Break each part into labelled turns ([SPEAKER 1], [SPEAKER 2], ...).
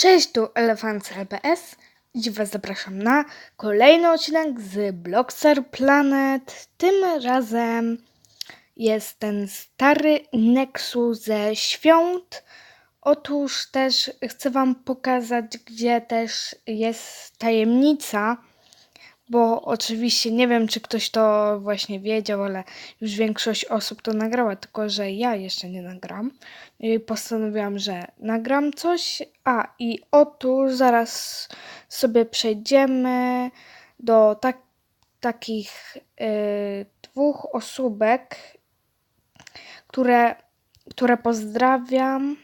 [SPEAKER 1] Cześć, tu Elefant LPS. Dziś Was zapraszam na kolejny odcinek z Blockster Planet. Tym razem jest ten stary Nexus ze świąt. Otóż też chcę Wam pokazać, gdzie też jest tajemnica, bo oczywiście nie wiem, czy ktoś to właśnie wiedział, ale już większość osób to nagrała, tylko że ja jeszcze nie nagram. I postanowiłam, że nagram coś. A i otóż zaraz sobie przejdziemy do tak, takich y, dwóch osóbek, które, które pozdrawiam.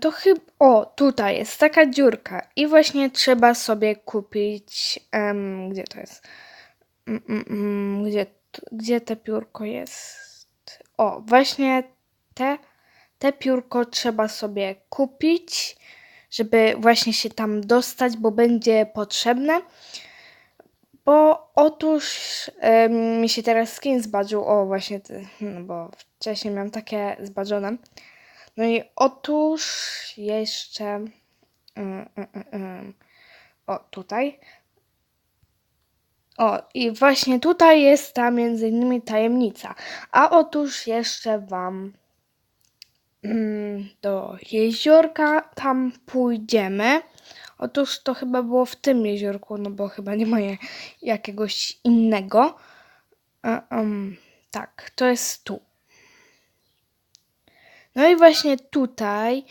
[SPEAKER 1] To chyba. O, tutaj jest taka dziurka, i właśnie trzeba sobie kupić. em, gdzie to jest? Mm, mm, mm, Gdzie, gdzie te piórko jest? O, właśnie te, te piórko trzeba sobie kupić, żeby właśnie się tam dostać, bo będzie potrzebne. Bo otóż em, mi się teraz skin zbadżył. O, właśnie, no bo wcześniej miałam takie zbadżone. No i otóż jeszcze. mm, mm, mm. O, tutaj. O, i właśnie tutaj jest ta między innymi tajemnica. A otóż jeszcze wam do jeziorka tam pójdziemy. Otóż to chyba było w tym jeziorku, no bo chyba nie ma jakiegoś innego. E, tak, to jest tu. No i właśnie tutaj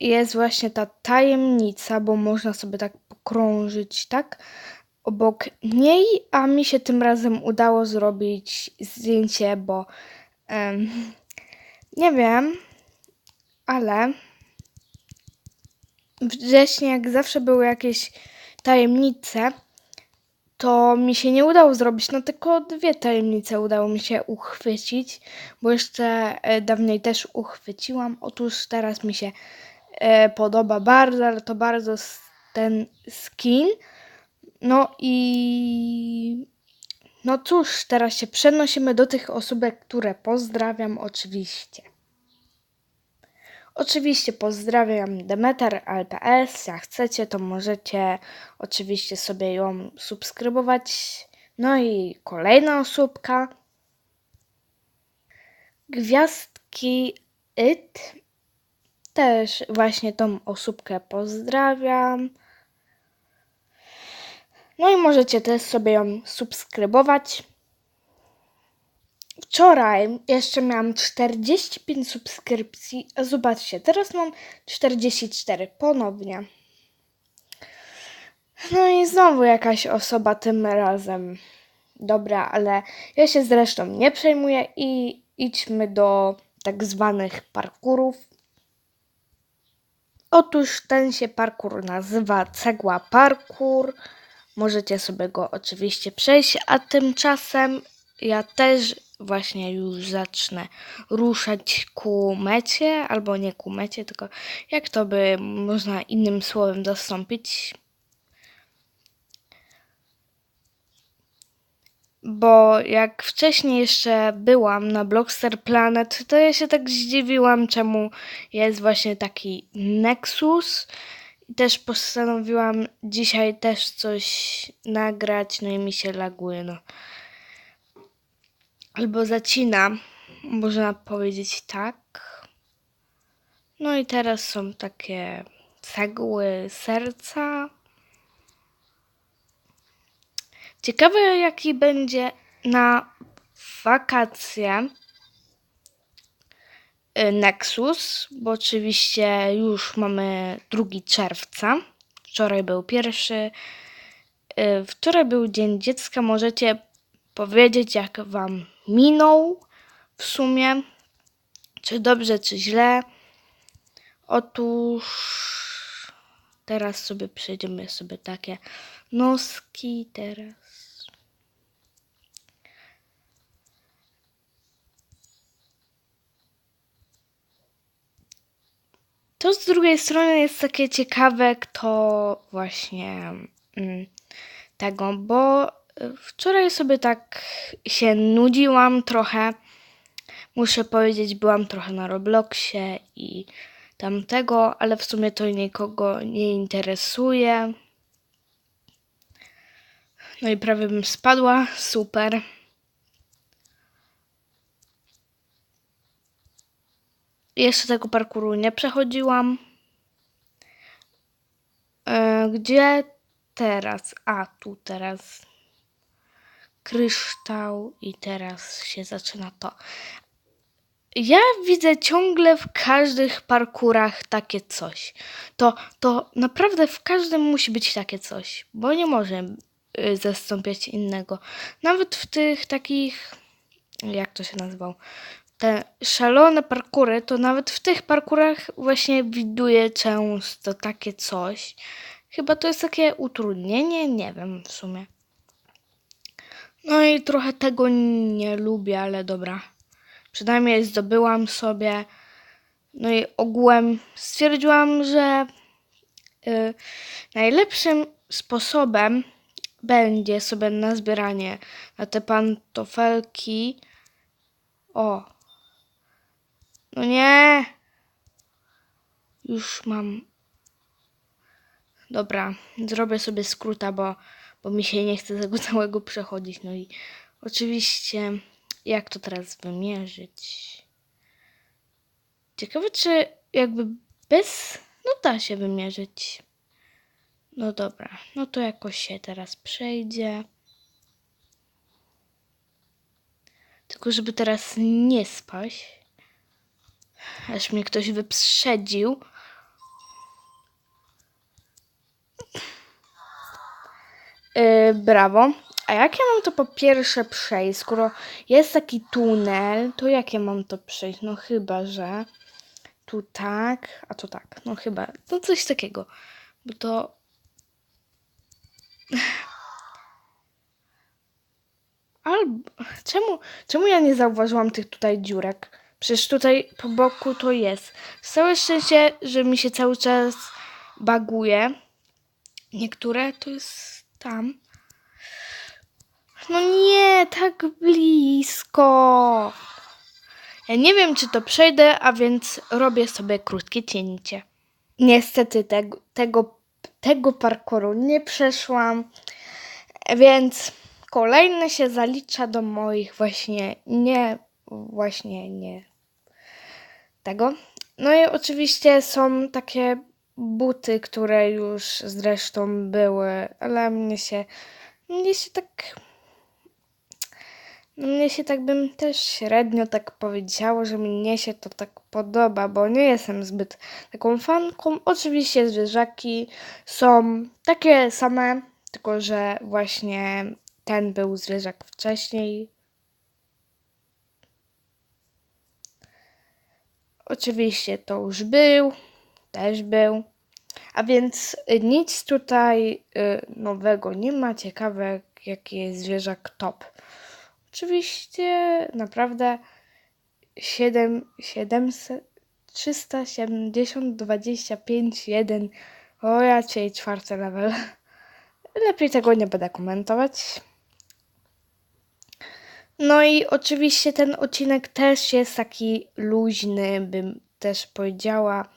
[SPEAKER 1] jest właśnie ta tajemnica, bo można sobie tak pokrążyć, tak? Obok niej, a mi się tym razem udało zrobić zdjęcie, bo em, nie wiem, ale wcześniej, jak zawsze były jakieś tajemnice, to mi się nie udało zrobić, no tylko dwie tajemnice udało mi się uchwycić, bo jeszcze e, dawniej też uchwyciłam. Otóż teraz mi się e, podoba bardzo, ale to bardzo ten skin. No i no cóż, teraz się przenosimy do tych osóbek, które pozdrawiam oczywiście. Oczywiście pozdrawiam Demeter LPS. Jak chcecie, to możecie oczywiście sobie ją subskrybować. No i kolejna osóbka. Gwiazdki It. Też właśnie tą osóbkę pozdrawiam. No i możecie też sobie ją subskrybować. Wczoraj jeszcze miałam 45 subskrypcji, a zobaczcie, teraz mam 44 ponownie. No i znowu jakaś osoba tym razem. Dobra, ale ja się zresztą nie przejmuję i idźmy do tak zwanych parkurów. Otóż ten się parkour nazywa Cegła Parkour. Możecie sobie go oczywiście przejść, a tymczasem ja też właśnie już zacznę ruszać ku mecie, albo nie ku mecie, tylko jak to by można innym słowem zastąpić. Bo jak wcześniej jeszcze byłam na Blockster Planet, to ja się tak zdziwiłam, czemu jest właśnie taki Nexus. I też postanowiłam dzisiaj też coś nagrać, no i mi się laguje, no. Albo zacina, można powiedzieć tak. No i teraz są takie cegły serca. Ciekawe, jaki będzie na wakacje y, Nexus, bo oczywiście już mamy 2 czerwca. Wczoraj był pierwszy. y, Wczoraj był Dzień Dziecka. Możecie powiedzieć, jak Wam minął w sumie, czy dobrze, czy źle. Otóż teraz sobie przejdziemy sobie takie noski teraz. To z drugiej strony jest takie ciekawe, kto właśnie mm, tego, bo wczoraj sobie tak się nudziłam trochę. Muszę powiedzieć, byłam trochę na Robloxie i tamtego, ale w sumie to nikogo nie interesuje. No i prawie bym spadła. Super. Jeszcze tego parkuru nie przechodziłam. E, gdzie teraz? A, tu teraz. Kryształ i teraz się zaczyna to. Ja widzę ciągle w każdych parkurach takie coś. To, to naprawdę w każdym musi być takie coś, bo nie może y, zastąpiać innego. Nawet w tych takich, jak to się nazywał, te szalone parkury, to nawet w tych parkurach właśnie widuję często takie coś. Chyba to jest takie utrudnienie, nie wiem w sumie. No i trochę tego nie lubię, ale dobra. Przynajmniej zdobyłam sobie. No i ogółem stwierdziłam, że y, najlepszym sposobem będzie sobie na zbieranie na te pantofelki. O. No nie. Już mam. Dobra, zrobię sobie skróta, bo, bo mi się nie chce tego całego przechodzić. No i oczywiście, jak to teraz wymierzyć? Ciekawe, czy jakby bez. No da się wymierzyć. No dobra, no to jakoś się teraz przejdzie. Tylko żeby teraz nie spaść. Aż mnie ktoś wyprzedził. Yy, brawo. A jak ja mam to po pierwsze przejść? Skoro jest taki tunel, to jak ja mam to przejść? No chyba, że tu tak, a tu tak. No chyba, no coś takiego. Bo to... Albo... Czemu, czemu ja nie zauważyłam tych tutaj dziurek? Przecież tutaj po boku to jest. Całe szczęście, że mi się cały czas baguje. Niektóre to jest tam. No nie, tak blisko. Ja nie wiem, czy to przejdę, a więc robię sobie krótkie cięcie. Niestety tego, tego, tego parkouru nie przeszłam, więc kolejny się zalicza do moich właśnie nie, właśnie nie tego. No i oczywiście są takie buty, które już zresztą były, ale mnie się, mnie się tak no mnie się tak bym też średnio tak powiedziało, że mnie się to tak podoba, bo nie jestem zbyt taką fanką. Oczywiście zwierzaki są takie same, tylko że właśnie ten był zwierzak wcześniej. Oczywiście to już był, też był. A więc nic tutaj y, nowego nie ma. Ciekawe, jaki jest zwierzak top. Oczywiście naprawdę 7, 700, 370, 25, 1. O, cię czwarty level. Lepiej tego nie będę komentować. No i oczywiście ten odcinek też jest taki luźny, bym też powiedziała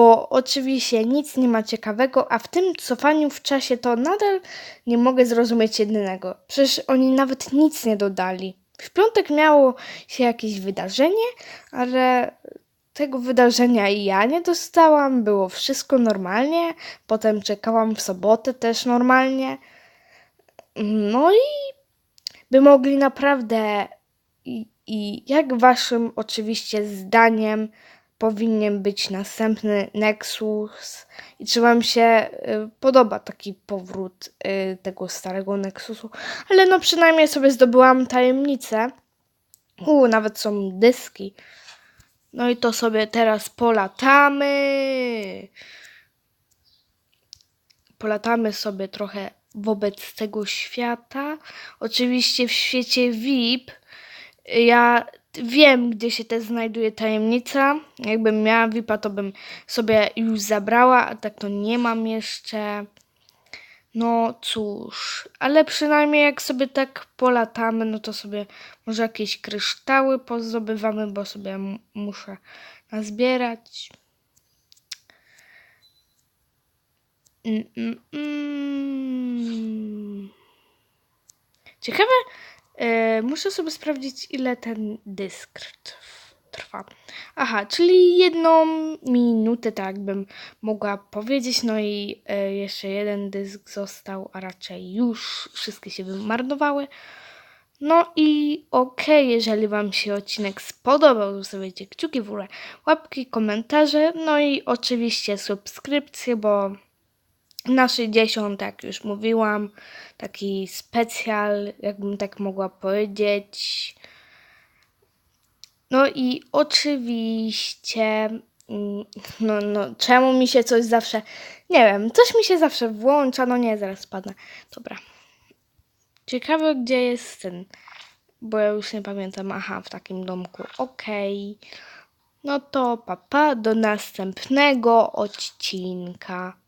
[SPEAKER 1] bo oczywiście nic nie ma ciekawego, a w tym cofaniu w czasie to nadal nie mogę zrozumieć jedynego. Przecież oni nawet nic nie dodali. W piątek miało się jakieś wydarzenie, ale tego wydarzenia i ja nie dostałam. Było wszystko normalnie. Potem czekałam w sobotę też normalnie. No i by mogli naprawdę i, i jak waszym oczywiście zdaniem powinien być następny Nexus i czy Wam się y, podoba taki powrót y, tego starego Nexusu, ale no przynajmniej sobie zdobyłam tajemnicę. U, nawet są dyski. No i to sobie teraz polatamy. Polatamy sobie trochę wobec tego świata. Oczywiście w świecie VIP ja wiem, gdzie się też znajduje tajemnica. Jakbym miała VIPa, to bym sobie już zabrała, a tak to nie mam jeszcze. No cóż, ale przynajmniej jak sobie tak polatamy, no to sobie może jakieś kryształy pozdobywamy, bo sobie muszę nazbierać. Mm, mm, mm. Ciekawe, muszę sobie sprawdzić, ile ten dysk trw- trwa. Aha, czyli jedną minutę, tak bym mogła powiedzieć. No i e, jeszcze jeden dysk został, a raczej już wszystkie się wymarnowały. No i okej, jeżeli Wam się odcinek spodobał, zostawiajcie kciuki w górę, łapki, komentarze, no i oczywiście subskrypcje, bo na 60, jak już mówiłam, taki specjal, jakbym tak mogła powiedzieć. No i oczywiście, mm, no, no, czemu mi się coś zawsze, nie wiem, coś mi się zawsze włącza, no nie, zaraz spadnę. Dobra. Ciekawe, gdzie jest ten, bo ja już nie pamiętam, aha, w takim domku, okej. No to papa, do następnego odcinka.